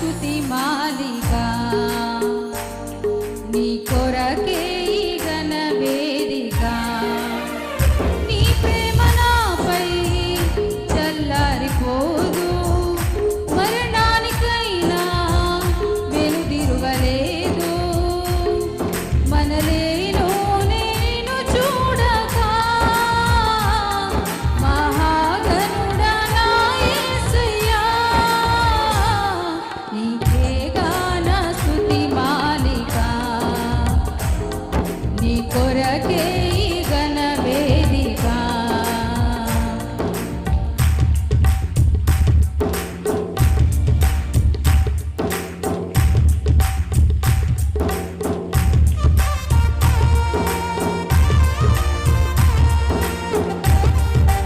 స్తుతి మాలిక. నీ కొరకే గణ వేదిక. నీ ప్రేమ నాపై చల్లారిపోదు. మరణానికైనా వెనుదిరువలేదు. por aquello.